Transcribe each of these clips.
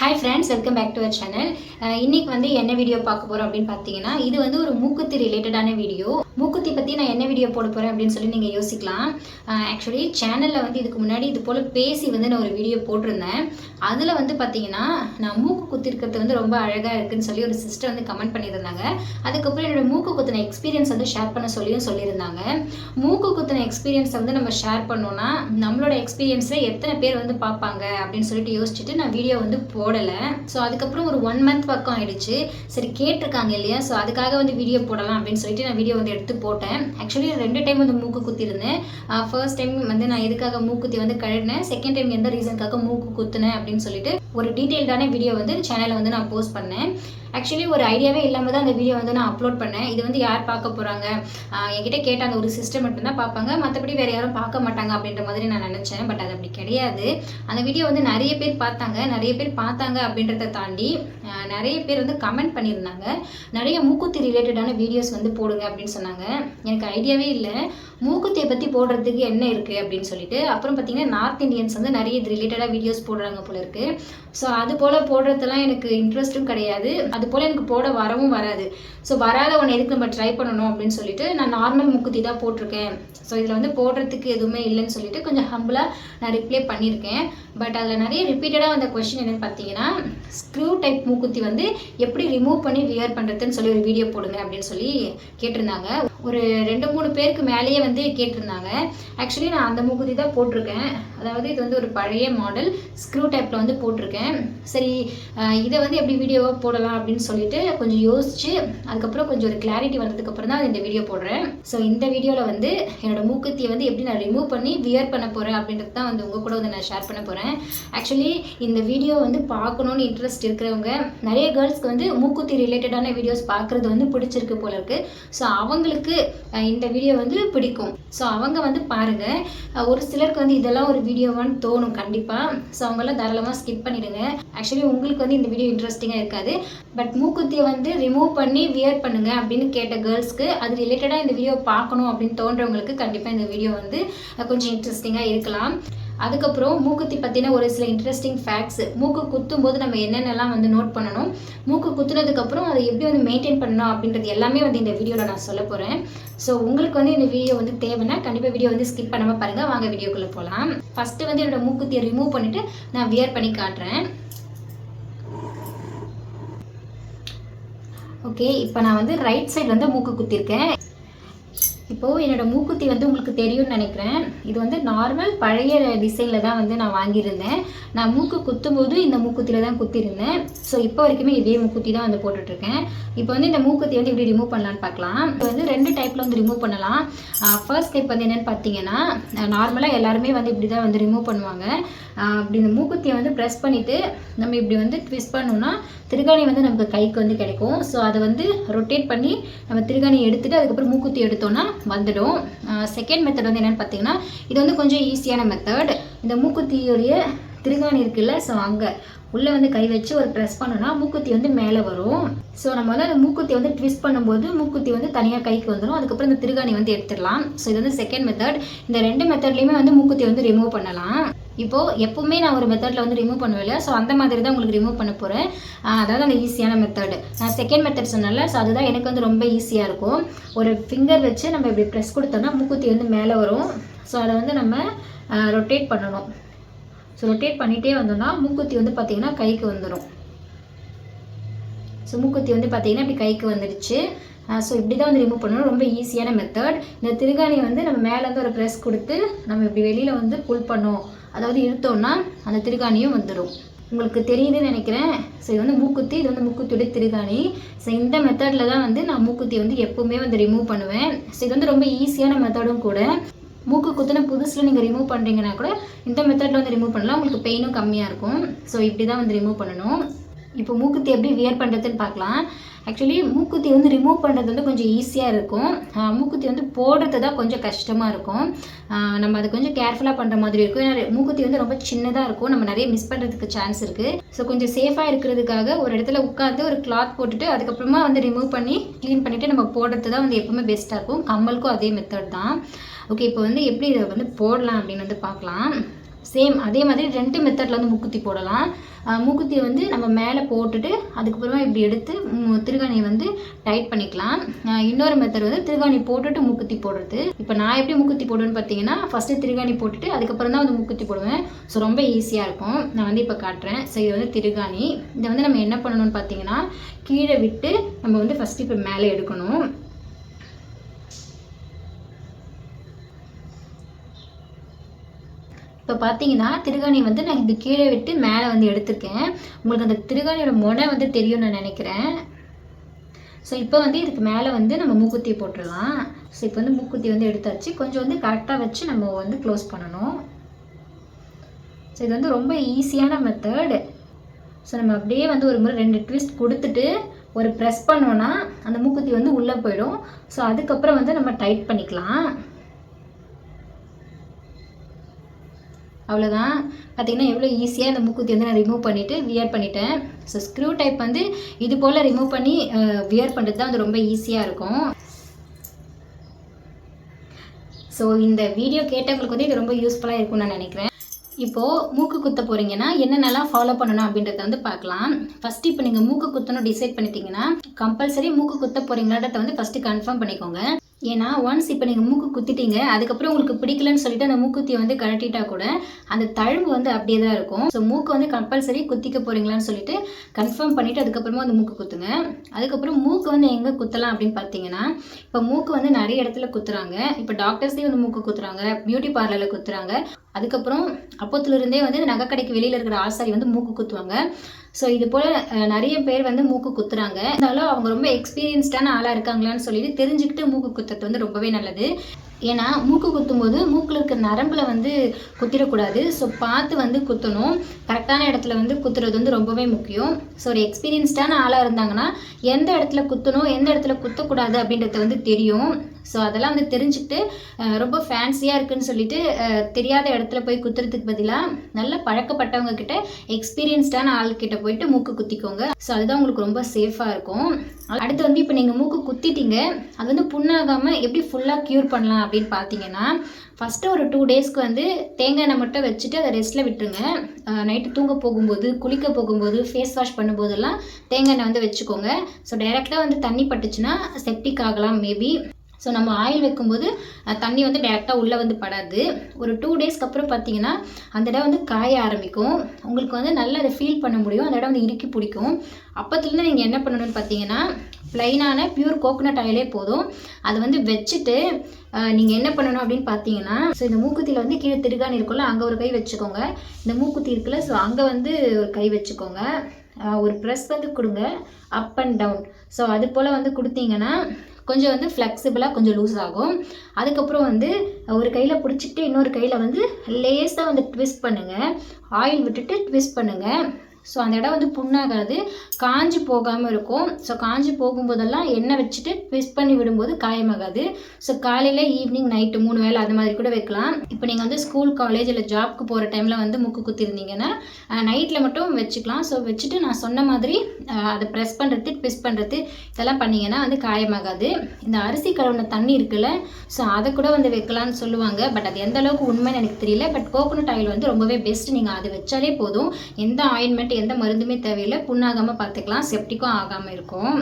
Hi friends welcome back to our channel இன்னைக்கு வந்து என்ன வீடியோ பார்க்க போகிறோம் அப்படின்னு பார்த்தீங்கன்னா இது வந்து ஒரு மூக்குத்தி ரிலேட்டடான வீடியோ மூக்குத்தி பற்றி நான் என்ன வீடியோ போட போகிறேன் அப்படின்னு சொல்லி நீங்கள் யோசிக்கலாம். ஆக்சுவலி சேனலில் வந்து இதுக்கு முன்னாடி இது போல் பேசி வந்து நான் ஒரு வீடியோ போட்டிருந்தேன். அதில் வந்து பார்த்தீங்கன்னா நான் மூக்கு குத்திருக்கிறது வந்து ரொம்ப அழகாக இருக்குதுன்னு சொல்லி ஒரு சிஸ்டர் வந்து கமெண்ட் பண்ணியிருந்தாங்க. அதுக்கப்புறம் என்னோட மூக்கு குத்தின எக்ஸ்பீரியன்ஸ் வந்து ஷேர் பண்ண சொல்லியும் சொல்லியிருந்தாங்க. மூக்கு குத்தின எக்ஸ்பீரியன்ஸை வந்து நம்ம ஷேர் பண்ணோன்னா நம்மளோட எக்ஸ்பீரியன்ஸை எத்தனை பேர் வந்து பார்ப்பாங்க அப்படின்னு சொல்லிட்டு யோசிச்சுட்டு நான் வீடியோ வந்து போ போடலை. ஸோ அதுக்கப்புறம் ஒரு ஒன் மந்த் பக்கம் ஆயிடுச்சு. சரி கேட்டிருக்காங்க இல்லையா? ஸோ அதுக்காக வந்து வீடியோ போடலாம் அப்படின்னு சொல்லிட்டு நான் வீடியோ வந்து எடுத்து போட்டேன். ஆக்சுவலி ரெண்டு டைம் வந்து மூக்கு குத்திருந்தேன். ஃபர்ஸ்ட் டைம் வந்து நான் எதுக்காக மூக்குத்தி வந்து கழுடினேன் செகண்ட் டைம் எந்த ரீசனுக்காக மூக்கு குத்துனேன் அப்படின்னு சொல்லிட்டு ஒரு டீட்டெயில்டான வீடியோ வந்து சேனலில் வந்து நான் போஸ்ட் பண்ணேன். ஆக்சுவலி ஒரு ஐடியாவே இல்லாமல் தான் அந்த வீடியோ வந்து நான் அப்லோட் பண்ணேன். இது வந்து யார் பார்க்க போகிறாங்க என்கிட்ட கேட்ட அந்த ஒரு சிஸ்டம் மட்டும்தான் பார்ப்பாங்க. மற்றபடி வேறு யாரும் பார்க்க மாட்டாங்க அப்படின்ற மாதிரி நான் நினச்சேன். பட் அது அப்படி கிடையாது. அந்த வீடியோ வந்து நிறைய பேர் பார்த்தாங்க. நிறைய பேர் பார்த்தாங்க அப்படின்றத தாண்டி நிறைய பேர் வந்து கமெண்ட் பண்ணியிருந்தாங்க. நிறைய மூக்குத்தி ரிலேட்டடான வீடியோஸ் வந்து போடுங்க அப்படின்னு சொன்னாங்க. எனக்கு ஐடியாவே இல்லை. மூக்குத்தியை பற்றி போடுறதுக்கு என்ன இருக்குது அப்படின்னு சொல்லிட்டு அப்புறம் பார்த்தீங்கன்னா நார்த் இந்தியன்ஸ் வந்து நிறைய இது ரிலேட்டடாக வீடியோஸ் போடுறாங்க போல இருக்குது ஸோ அது போல் போடுறதுலாம் எனக்கு இன்ட்ரெஸ்ட்டும் கிடையாது. அது போல் எனக்கு போட வரவும் வராது. ஸோ வராத ஒன்று எதுக்கு நம்ம ட்ரை பண்ணணும் அப்படின்னு சொல்லிட்டு நான் நார்மல் முக்குத்தி தான் போட்டிருக்கேன். ஸோ இதில் வந்து போடுறதுக்கு எதுவுமே இல்லைன்னு சொல்லிட்டு கொஞ்சம் ஹம்பிளாக நான் ரிப்ளை பண்ணியிருக்கேன். பட் அதில் நிறைய ரிப்பீட்டடாக வந்த கொஷின் என்னென்னு பார்த்தீங்கன்னா ஸ்க்ரூ டைப் மூக்குத்தி வந்து எப்படி ரிமூவ் பண்ணி வியர் பண்ணுறதுன்னு சொல்லி ஒரு வீடியோ போடுங்க அப்படின்னு சொல்லி கேட்டிருந்தாங்க. ஒரு ரெண்டு மூணு பேருக்கு மேலேயே வந்து கேட்டிருந்தாங்க. ஆக்சுவலி நான் அந்த மூக்குத்தி தான் போட்டிருக்கேன். அதாவது இது வந்து ஒரு பழைய மாடல் ஸ்க்ரூ டைப்பில் வந்து போட்டிருக்கேன். சரி இதை வந்து எப்படி வீடியோவாக போடலாம் அப்படின்னு சொல்லிட்டு கொஞ்சம் யோசிச்சு அதுக்கப்புறம் கொஞ்சம் ஒரு கிளாரிட்டி வந்ததுக்கப்புறம் தான் இந்த வீடியோ போடுறேன். ஸோ இந்த வீடியோவில் வந்து என்னோடய மூக்குத்தியை வந்து எப்படி நான் ரிமூவ் பண்ணி வியர் பண்ண போகிறேன் அப்படின்றது தான் வந்து உங்கள் கூட வந்து நான் ஷேர் பண்ண போகிறேன் ஆக்சுவலி இந்த வீடியோ வந்து பார்க்கணுன்னு இன்ட்ரெஸ்ட் இருக்கிறவங்க நிறைய கேர்ள்ஸ்க்கு வந்து மூக்குத்தி ரிலேட்டடான வீடியோஸ் பார்க்குறது வந்து பிடிச்சிருக்கு போல இருக்குது ஸோ அவங்களுக்கு அஹ், இந்த வீடியோ வந்து பிடிக்கும். ஸோ அவங்க வந்து பாருங்கள் ஒரு சிலருக்கு வந்து இதெல்லாம் ஒரு வீடியோவான்னு தோணும் கண்டிப்பாக ஸோ அவங்கெல்லாம் தாராளமாக ஸ்கிப் பண்ணிவிடுங்க ஆக்சுவலி உங்களுக்கு வந்து இந்த வீடியோ இன்ட்ரெஸ்டிங்காக இருக்காது. பட் மூக்குத்தியை வந்து ரிமூவ் பண்ணி வியர் பண்ணுங்க அப்படின்னு கேட்ட கேர்ள்ஸ்க்கு அது ரிலேட்டடாக இந்த வீடியோ பார்க்கணும் அப்படின்னு தோன்றவங்களுக்கு கண்டிப்பாக இந்த வீடியோ வந்து கொஞ்சம் இன்ட்ரெஸ்டிங்காக இருக்கலாம். அதுக்கப்புறம் மூக்குத்தி பற்றின ஒரு சில இன்ட்ரெஸ்டிங் ஃபேக்ட்ஸ் மூக்கு குத்தும் போது நம்ம என்னென்னலாம் வந்து நோட் பண்ணணும்? மூக்கு குத்துனதுக்கப்புறம் அதை எப்படி வந்து மெயின்டைன் பண்ணணும் அப்படின்றது எல்லாமே வந்து இந்த வீடியோவில் நான் சொல்ல போகிறேன் ஸோ உங்களுக்கு வந்து இந்த வீடியோ வந்து தேவைன்னா கண்டிப்பாக வீடியோ வந்து ஸ்கிப் பண்ணாமல் பாருங்கள் வாங்க வீடியோக்குள்ளே போகலாம் ஃபஸ்ட்டு வந்து என்னோடய மூக்குத்தியை ரிமூவ் பண்ணிவிட்டு நான் வியர் பண்ணி காட்டுறேன். ஓகே இப்போ நான் வந்து ரைட் சைடு வந்து மூக்கு குத்திருக்கேன் இப்போது என்னோடய மூக்குத்தி வந்து உங்களுக்கு தெரியும்னு நினைக்கிறேன். இது வந்து நார்மல் பழைய டிசைனில் தான் வந்து நான் வாங்கியிருந்தேன். நான் மூக்கு குத்தும்போது இந்த மூக்குத்தியில் தான் குத்திருந்தேன் ஸோ இப்போ வரைக்குமே இதே மூக்குத்தி தான் வந்து போட்டுட்ருக்கேன். இப்போ வந்து இந்த மூக்குத்தி வந்து இப்படி ரிமூவ் பண்ணலான்னு பார்க்கலாம். இப்போ வந்து ரெண்டு டைப்பில் வந்து ரிமூவ் பண்ணலாம். ஃபர்ஸ்ட் டைப் வந்து என்னென்னு பார்த்தீங்கன்னா நார்மலாக எல்லாருமே வந்து இப்படி தான் வந்து ரிமூவ் பண்ணுவாங்க. அப்படி இந்த மூக்குத்தியை வந்து ப்ரெஸ் பண்ணிவிட்டு நம்ம இப்படி வந்து ட்விஸ்ட் பண்ணோம்னா திருகாணி வந்து நமக்கு கைக்கு வந்து கிடைக்கும். ஸோ அதை வந்து ரொட்டேட் பண்ணி நம்ம திருகாணி எடுத்துகிட்டு அதுக்கப்புறம் மூக்குத்தி எடுத்தோன்னா வந்துடும். செகண்ட் மெத்தட் வந்து என்னென்னு பார்த்தீங்கன்னா இது வந்து கொஞ்சம் ஈஸியான மெத்தட் இந்த மூக்குத்தியுடைய திருகாணி இருக்குல்ல ஸோ அங்கே உள்ளே வந்து கை வச்சு ஒரு ப்ரெஸ் பண்ணோன்னா மூக்குத்தி வந்து மேலே வரும். ஸோ நம்ம வந்து அந்த மூக்குத்தி வந்து ட்விஸ்ட் பண்ணும்போது மூக்குத்தி வந்து தனியாக கைக்கு வந்துடும் அதுக்கப்புறம் இந்த திருகாணி வந்து எடுத்துடலாம். ஸோ இது வந்து செகண்ட் மெத்தட் இந்த ரெண்டு மெத்தட்லேயுமே வந்து மூக்குத்தி வந்து ரிமூவ் பண்ணலாம். இப்போது எப்போவுமே நான் ஒரு மெத்தடில் வந்து ரிமூவ் பண்ணுவேன் இல்லையா ஸோ அந்த மாதிரி தான் உங்களுக்கு ரிமூவ் பண்ண போகிறேன் அதாவது அந்த ஈஸியான மெத்தட் நான் செகண்ட் மெத்தட் சொன்னால ஸோ அதுதான் எனக்கு வந்து ரொம்ப ஈஸியாக இருக்கும். ஒரு ஃபிங்கர் வச்சு நம்ம இப்படி ப்ரெஸ் கொடுத்தோம்னா மூக்குத்தி வந்து மேலே வரும். ஸோ அதை வந்து நம்ம ரொட்டேட் பண்ணணும். ஸோ ரொட்டேட் பண்ணிகிட்டே வந்தோம்னா மூக்குத்தி வந்து பார்த்திங்கன்னா கைக்கு வந்துடும் ஸோ மூக்குத்தி வந்து பார்த்திங்கன்னா இப்படி கைக்கு வந்துடுச்சு ஸோ இப்படி தான் வந்து ரிமூவ் பண்ணணும். ரொம்ப ஈஸியான மெத்தட் இந்த திருகாணியை வந்து நம்ம மேலேருந்து ஒரு ப்ரெஸ் கொடுத்து நம்ம இப்படி வெளியில் வந்து புல் பண்ணோம் அதாவது இழுத்தோன்னா அந்த திருகாணியும் வந்துடும் உங்களுக்கு தெரியுதுன்னு நினைக்கிறேன். ஸோ இது வந்து மூக்குத்தி இது வந்து மூக்குத்தியோட திருகாணி. ஸோ இந்த மெத்தடில் தான் வந்து நான் மூக்குத்தி வந்து எப்போவுமே வந்து ரிமூவ் பண்ணுவேன். ஸோ இது வந்து ரொம்ப ஈஸியான மெத்தடும் கூட. மூக்கு குத்துன புதுசில் நீங்கள் ரிமூவ் பண்ணுறீங்கன்னா கூட இந்த மெத்தடில் வந்து ரிமூவ் பண்ணலாம். உங்களுக்கு பெயினும் கம்மியாக இருக்கும். ஸோ இப்படி தான் வந்து ரிமூவ் பண்ணணும். இப்போ மூக்குத்தி எப்படி வியர் பண்ணுறதுன்னு பார்க்கலாம். ஆக்சுவலி மூக்குத்தி வந்து ரிமூவ் பண்ணுறது வந்து கொஞ்சம் ஈஸியாக இருக்கும். மூக்குத்தி வந்து போடுறது தான் கொஞ்சம் கஷ்டமாக இருக்கும். நம்ம அது கொஞ்சம் கேர்ஃபுல்லாக பண்ணுற மாதிரி இருக்கும். ஏன்னா மூக்குத்தி வந்து ரொம்ப சின்னதாக இருக்கும். நம்ம நிறைய மிஸ் பண்ணுறதுக்கு சான்ஸ் இருக்குது ஸோ கொஞ்சம் சேஃபாக இருக்கிறதுக்காக ஒரு இடத்துல உட்காந்து ஒரு கிளாத் போட்டுட்டு அதுக்கப்புறமா வந்து ரிமூவ் பண்ணி க்ளீன் பண்ணிவிட்டு நம்ம போடுறது தான் வந்து எப்பவுமே பெஸ்ட்டாக இருக்கும். கம்மலுக்கும் அதே மெத்தட் தான். ஓகே இப்போ வந்து எப்படி இதை வந்து போடலாம் அப்படின்னு வந்து பார்க்கலாம். சேம் அதே மாதிரி ரெண்டு மெத்தடில் வந்து மூக்குத்தி போடலாம். மூக்குத்தியை வந்து நம்ம மேலே போட்டுட்டு அதுக்கப்புறமா இப்படி எடுத்து திருகாணியை வந்து டைட் பண்ணிக்கலாம். இன்னொரு மெத்தட் வந்து திருகாணி போட்டுட்டு மூக்குத்தி போடுறது. இப்போ நான் எப்படி மூக்குத்தி போடுவேன்னு பார்த்தீங்கன்னா ஃபஸ்ட்டு திருகாணி போட்டுட்டு அதுக்கப்புறம் தான் வந்து மூக்குத்தி போடுவேன். ஸோ ரொம்ப ஈஸியாக இருக்கும். நான் வந்து இப்போ காட்டுறேன். ஸோ இது வந்து திருகாணி. இதை வந்து நம்ம என்ன பண்ணணும்னு பார்த்தீங்கன்னா கீழே விட்டு நம்ம வந்து ஃபஸ்ட்டு இப்போ மேலே எடுக்கணும். இப்போ பார்த்தீங்கன்னா திருகாணி வந்து நான் இது கீழே விட்டு மேலே வந்து எடுத்திருக்கேன். உங்களுக்கு அந்த திருகாணியோட முனை வந்து தெரியும்னு நான் நினைக்கிறேன். ஸோ இப்போ வந்து இதுக்கு மேலே வந்து நம்ம மூக்குத்தி போட்டுடலாம். ஸோ இப்போ வந்து மூக்குத்தி வந்து எடுத்தாச்சு. கொஞ்சம் வந்து கரெக்டாக வச்சு நம்ம வந்து க்ளோஸ் பண்ணணும். ஸோ இது வந்து ரொம்ப ஈஸியான மெத்தட் ஸோ நம்ம அப்படியே வந்து ஒரு முறை ரெண்டு ட்விஸ்ட் கொடுத்துட்டு ஒரு ப்ரெஸ் பண்ணோன்னா அந்த மூக்குத்தி வந்து உள்ளே போயிடும். ஸோ அதுக்கப்புறம் வந்து நம்ம டைட் பண்ணிக்கலாம். அவ்வளோதான் பார்த்தீங்கன்னா எவ்வளோ ஈஸியாக இந்த மூக்குத்தி வந்து நான் ரிமூவ் பண்ணிவிட்டு வியர் பண்ணிட்டேன். ஸோ ஸ்க்ரூ டைப் வந்து இது போல் ரிமூவ் பண்ணி வியர் பண்ணுறது தான் வந்து ரொம்ப ஈஸியாக இருக்கும். ஸோ இந்த வீடியோ கேட்டவங்களுக்கு வந்து இது ரொம்ப யூஸ்ஃபுல்லாக இருக்கும்னு நான் நினைக்கிறேன். இப்போது மூக்கு குத்த போகிறீங்கன்னா என்னென்னலாம் ஃபாலோ பண்ணணும் அப்படின்றத வந்து பார்க்கலாம். ஃபஸ்ட்டு இப்போ நீங்கள் மூக்கு குத்தணும் டிசைட் பண்ணிட்டீங்கன்னா கம்பல்சரி மூக்கு குத்த போகிறீங்களான்றத வந்து ஃபஸ்ட்டு கன்ஃபார்ம் பண்ணிக்கோங்க. ஏன்னா ஒன்ஸ் இப்போ நீங்கள் மூக்கு குத்திட்டீங்க அதுக்கப்புறம் உங்களுக்கு பிடிக்கலன்னு சொல்லிட்டு அந்த மூக்குத்தியை வந்து கழட்டிட்டா கூட அந்த தழும்பு வந்து அப்படியே தான் இருக்கும். ஸோ மூக்கு வந்து கம்பல்சரி குத்திக்க போகிறீங்களான்னு சொல்லிட்டு கன்ஃபார்ம் பண்ணிவிட்டு அதுக்கப்புறமா வந்து மூக்கு குத்துங்க. அதுக்கப்புறம் மூக்கு வந்து எங்கே குத்தலாம் அப்படின்னு பார்த்தீங்கன்னா இப்போ மூக்கு வந்து நிறைய இடத்துல குத்துறாங்க. இப்போ டாக்டர்ஸே வந்து மூக்கு குத்துறாங்க பியூட்டி பார்லரில் குத்துறாங்க. அதுக்கப்புறம் அப்போத்துலேருந்தே வந்து இந்த நகைக்கடைக்கு வெளியில் இருக்கிற ஆசாரி வந்து மூக்கு குத்துவாங்க. ஸோ இது போல் நிறைய பேர் வந்து மூக்கு குத்துறாங்க. இருந்தாலும் அவங்க ரொம்ப எக்ஸ்பீரியன்ஸ்டான ஆளாக இருக்காங்களான்னு சொல்லிட்டு தெரிஞ்சுக்கிட்டு மூக்கு குத்துறது வந்து ரொம்பவே நல்லது. ஏன்னா மூக்கு குத்தும்போது மூக்கில் இருக்க நரம்பில் வந்து குத்திடக்கூடாது ஸோ பார்த்து வந்து குத்தணும். கரெக்டான இடத்துல வந்து குத்துறது வந்து ரொம்பவே முக்கியம். ஸோ ஒரு எக்ஸ்பீரியன்ஸ்டான ஆளாக இருந்தாங்கன்னா எந்த இடத்துல குத்தணும் எந்த இடத்துல குத்தக்கூடாது அப்படின்றது வந்து தெரியும். ஸோ அதெல்லாம் வந்து தெரிஞ்சுக்கிட்டு ரொம்ப ஃபேன்சியாக இருக்குன்னு சொல்லிட்டு தெரியாத இடத்துல போய் குத்துறதுக்கு பதிலாக நல்ல பழக்கப்பட்டவங்க கிட்ட எக்ஸ்பீரியன்ஸ்டான ஆள்கிட்ட போயிட்டு மூக்கு குத்திக்கோங்க. ஸோ அதுதான் உங்களுக்கு ரொம்ப சேஃபாக இருக்கும். அடுத்து வந்து இப்போ நீங்கள் மூக்கு குத்திட்டீங்க அது வந்து புண்ணாகாமல் எப்படி ஃபுல்லாக க்யூர் பண்ணலாம் அப்படின்னு பார்த்தீங்கன்னா ஃபஸ்ட்டு ஒரு டூ டேஸ்க்கு வந்து தேங்காய் எண்ணெய் மட்டும் வச்சுட்டு அதை ரெஸ்ட்டில் விட்டுருங்க. நைட்டு தூங்க போகும்போது குளிக்க போகும்போது ஃபேஸ் வாஷ் பண்ணும்போதெல்லாம் தேங்காய் எண்ணெய் வந்து வச்சுக்கோங்க. ஸோ டைரெக்டாக வந்து தண்ணி பட்டுச்சுன்னா செப்டிக் ஆகலாம் மேபி ஸோ நம்ம ஆயில் வைக்கும்போது தண்ணி வந்து டேரெக்டாக உள்ளே வந்து படாது. ஒரு டூ டேஸ்க்கு அப்புறம் பார்த்தீங்கன்னா அந்த இடம் வந்து காய ஆரம்பிக்கும். உங்களுக்கு வந்து நல்லா அதை ஃபீல் பண்ண முடியும். அந்த இடம் வந்து இறுக்கி பிடிக்கும். அப்போத்துலேருந்து நீங்கள் என்ன பண்ணணும்னு பார்த்தீங்கன்னா ப்ளைனான பியூர் கோகோனட் ஆயிலே போதும். அதை வந்து வச்சுட்டு நீங்கள் என்ன பண்ணணும் அப்படின்னு பார்த்தீங்கன்னா ஸோ இந்த மூக்குத்தியில் வந்து கீழே திருகாணி இருக்கும்ல அங்கே ஒரு கை வச்சுக்கோங்க. இந்த மூக்குத்தி இருக்குல்ல ஸோ அங்கே வந்து ஒரு கை வச்சுக்கோங்க. ஒரு ப்ரெஸ் வந்து கொடுங்க அப் அண்ட் டவுன் ஸோ அது போல் வந்து கொடுத்தீங்கன்னா கொஞ்சம் வந்து ஃப்ளெக்சிபிளாக கொஞ்சம் லூஸ் ஆகும். அதுக்கப்புறம் வந்து ஒரு கையில் பிடிச்சிட்டு இன்னொரு கையில் வந்து லேஸாக வந்து ட்விஸ்ட் பண்ணுங்கள் ஆயில் விட்டுட்டு ட்விஸ்ட் பண்ணுங்கள் ஸோ அந்த இடம் வந்து புண்ணாகாது. காஞ்சி போகாமல் இருக்கும். ஸோ காஞ்சி போகும்போதெல்லாம் எண்ணெய் வச்சுட்டு ட்விஸ்ட் பண்ணி விடும்போது காயமாகாது. ஸோ காலையில் ஈவினிங் நைட்டு மூணு வேளை அது மாதிரி கூட வைக்கலாம். இப்போ நீங்கள் வந்து ஸ்கூல் காலேஜ் இல்லை ஜாப்க்கு போகிற டைமில் வந்து முக்கு குத்திருந்தீங்கன்னா நைட்டில் மட்டும் வச்சுக்கலாம். ஸோ வச்சுட்டு நான் சொன்ன மாதிரி அதை ப்ரெஸ் பண்ணுறது ட்விஸ்ட் பண்ணுறது இதெல்லாம் பண்ணிங்கன்னா வந்து காயமாகாது. இந்த அரிசி கழுவுன தண்ணி இருக்குல்ல ஸோ அதை கூட வந்து வைக்கலாம்னு சொல்லுவாங்க. பட் அது எந்த அளவுக்கு உண்மைன்னு எனக்கு தெரியல. பட் கோகோனட் ஆயில் வந்து ரொம்பவே பெஸ்ட் நீங்கள் அது வச்சாலே போதும். எந்த ஆயின்மெண்ட் எந்த மருந்துமே தேவையில்லை. புண்ணாகாமல் பார்த்துக்கலாம். செப்டிக்கும் ஆகாமல் இருக்கும்.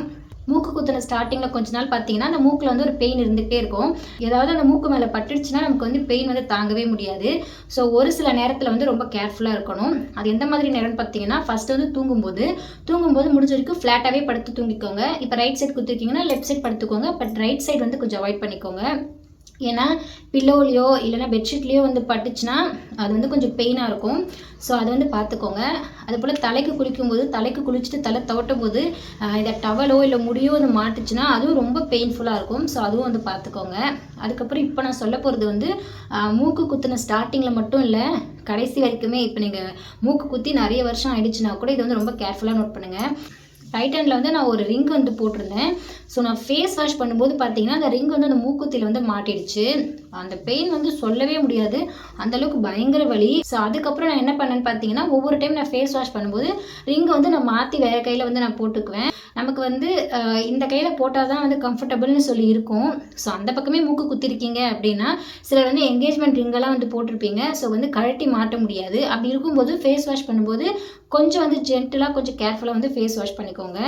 மூக்கு குத்துன ஸ்டார்டிங்கில் கொஞ்ச நாள் பார்த்தீங்கன்னா அந்த மூக்கில் வந்து ஒரு பெயின் இருந்துகிட்டே இருக்கும். ஏதாவது அந்த மூக்கு மேலே பட்டுடுச்சுன்னா நமக்கு வந்து பெயின் வந்து தாங்கவே முடியாது. ஸோ ஒரு சில நேரத்தில் வந்து ரொம்ப கேர்ஃபுல்லாக இருக்கணும். அது எந்த மாதிரி நேரம்னு பார்த்தீங்கன்னா ஃபஸ்ட்டு வந்து தூங்கும்போது. தூங்கும்போது முடிஞ்ச வரைக்கும் ஃப்ளாட்டாகவே படுத்து தூங்கிக்கோங்க. இப்போ ரைட் சைடு குத்துருக்கீங்கன்னா லெஃப்ட் சைடு படுத்துக்கோங்க. பட் ரைட் சைடு வந்து கொஞ்சம் அவாய்ட் பண்ணிக்கோங்க. ஏன்னா பில்லோலையோ இல்லைன்னா பெட்ஷீட்லேயோ வந்து பட்டுச்சுன்னா அது வந்து கொஞ்சம் பெயினாக இருக்கும். ஸோ அதை வந்து பார்த்துக்கோங்க. அதுபோல் தலைக்கு குளிக்கும்போது தலைக்கு குளிச்சுட்டு தலை தவட்டும் போது இதை டவலோ இல்லை முடியோ வந்து மாட்டுச்சுன்னா அதுவும் ரொம்ப பெயின்ஃபுல்லாக இருக்கும். ஸோ அதுவும் வந்து பார்த்துக்கோங்க. அதுக்கப்புறம் இப்போ நான் சொல்ல போகிறது வந்து மூக்கு குத்துன ஸ்டார்டிங்கில் மட்டும் இல்லை கடைசி வரைக்குமே இப்போ நீங்கள் மூக்கு குத்தி நிறைய வருஷம் ஆயிடுச்சுன்னா கூட இது வந்து ரொம்ப கேர்ஃபுல்லாக நோட் பண்ணுங்கள் ரைட் ஹேண்டில் வந்து நான் ஒரு ரிங் வந்து போட்டிருந்தேன். ஸோ நான் ஃபேஸ் வாஷ் பண்ணும்போது பார்த்தீங்கன்னா அந்த ரிங் வந்து அந்த மூக்குத்தியில் வந்து மாட்டிடுச்சு. அந்த பெயின் வந்து சொல்லவே முடியாது. அந்தளவுக்கு பயங்கர வலி. ஸோ அதுக்கப்புறம் நான் என்ன பண்ணேன்னு பார்த்தீங்கன்னா ஒவ்வொரு டைம் நான் ஃபேஸ் வாஷ் பண்ணும்போது ரிங்கை வந்து நான் மாற்றி வேறு கையில் வந்து நான் போட்டுக்குவேன். நமக்கு வந்து இந்த கையில் போட்டால் தான் வந்து கம்ஃபர்டபுள்னு சொல்லி இருக்கும். ஸோ அந்த பக்கமே மூக்கு குத்திருக்கீங்க அப்படின்னா சிலர் வந்து என்கேஜ்மெண்ட் ரிங்கெல்லாம் வந்து போட்டிருப்பீங்க. ஸோ வந்து கழட்டி மாட்ட முடியாது. அப்படி இருக்கும்போது ஃபேஸ் வாஷ் பண்ணும்போது கொஞ்சம் வந்து ஜென்டலாக கொஞ்சம் கேர்ஃபுல்லாக வந்து ஃபேஸ் வாஷ் பண்ணிக்கோங்க.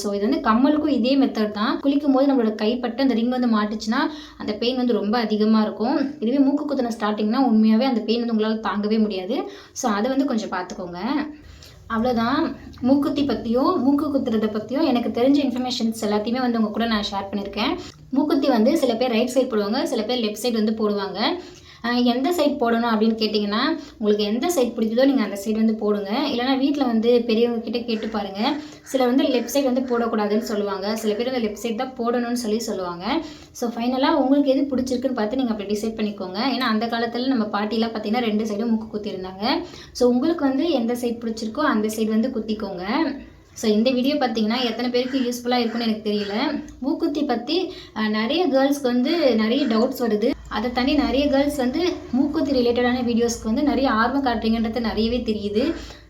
ஸோ இது வந்து கம்மலுக்கும் இதே மெத்தட் தான். குளிக்கும் போது நம்மளோட கைப்பட்டு அந்த ரிங் வந்து மாட்டுச்சுன்னா அந்த பெயின் வந்து ரொம்ப அதிகமாக இருக்கும். இதுவே மூக்கு குத்தின ஸ்டார்டிங்னா உண்மையாகவே அந்த பெயின் வந்து உங்களால் தாங்கவே முடியாது. ஸோ அதை வந்து கொஞ்சம் பார்த்துக்கோங்க. அவ்வளோதான் மூக்குத்தி பற்றியும் மூக்கு குத்துறதை பற்றியும் எனக்கு தெரிஞ்ச இன்ஃபர்மேஷன்ஸ் எல்லாத்தையுமே வந்து உங்கள் கூட நான் ஷேர் பண்ணியிருக்கேன். மூக்குத்தி வந்து சில பேர் ரைட் சைடு போடுவாங்க சில பேர் லெஃப்ட் சைடு வந்து போடுவாங்க. எந்த சைட் போடணும் அப்படின்னு கேட்டிங்கன்னா உங்களுக்கு எந்த சைட் பிடிக்குதோ நீங்கள் அந்த சைடு வந்து போடுங்க. இல்லைனா வீட்டில் வந்து பெரியவங்க கிட்ட கேட்டு பாருங்கள் சில வந்து லெஃப்ட் சைடு வந்து போடக்கூடாதுன்னு சொல்லுவாங்க. சில பேர் வந்து லெஃப்ட் சைடு தான் போடணும்னு சொல்லி சொல்லுவாங்க. ஸோ ஃபைனலாக உங்களுக்கு எது பிடிச்சிருக்குன்னு பார்த்து நீங்கள் அப்படி டிசைட் பண்ணிக்கோங்க. ஏன்னா அந்த காலத்தில் நம்ம பாட்டிலாம் பார்த்தீங்கன்னா ரெண்டு சைடும் மூக்கு குத்திருந்தாங்க ஸோ உங்களுக்கு வந்து எந்த சைட் பிடிச்சிருக்கோ அந்த சைடு வந்து குத்திக்கோங்க. ஸோ இந்த வீடியோ பார்த்தீங்கன்னா எத்தனை பேருக்கு யூஸ்ஃபுல்லாக இருக்குன்னு எனக்கு தெரியல. மூக்குத்தி பற்றி நிறைய கேர்ள்ஸ்க்கு வந்து நிறைய டவுட்ஸ் வருது. அதை தாண்டி நிறைய கேர்ள்ஸ் வந்து மூக்குத்தி ரிலேட்டடான வீடியோஸ்க்கு வந்து நிறைய ஆர்வம் காட்டுறீங்கன்றது நிறையவே தெரியுது.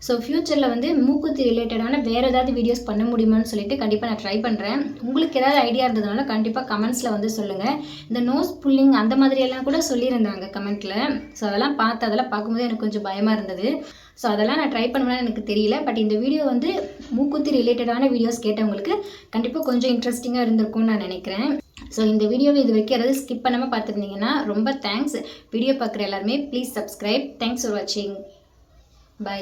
ஸோ ஃப்யூச்சரில் வந்து மூக்குத்தி ரிலேட்டடான வேறு ஏதாவது வீடியோஸ் பண்ண முடியுமான்னு சொல்லிட்டு கண்டிப்பாக நான் ட்ரை பண்ணுறேன் உங்களுக்கு ஏதாவது ஐடியா இருந்ததுனால கண்டிப்பாக கமெண்ட்ஸில் வந்து சொல்லுங்கள் இந்த நோஸ் புல்லிங் அந்த மாதிரியெல்லாம் கூட சொல்லியிருந்தாங்க கமெண்ட்டில் ஸோ அதெல்லாம் பார்த்து அதெல்லாம் பார்க்கும்போது எனக்கு கொஞ்சம் பயமாக இருந்தது. ஸோ அதெல்லாம் நான் ட்ரை பண்ணுவேன்னு எனக்கு தெரியல. பட் இந்த வீடியோ வந்து மூக்குத்தி ரிலேட்டடான வீடியோஸ் கேட்டவங்களுக்கு கண்டிப்பாக கொஞ்சம் இன்ட்ரெஸ்டிங்காக இருந்திருக்கும்னு நான் நினைக்கிறேன். ஸோ இந்த வீடியோவை இது வரைக்கும் யாராவது ஸ்கிப் பண்ணாமல் பார்த்துருந்தீங்கன்னா ரொம்ப தேங்க்ஸ் வீடியோ பார்க்குற எல்லாருமே ப்ளீஸ் சப்ஸ்கிரைப் தேங்க்ஸ் ஃபார் வாட்சிங் பை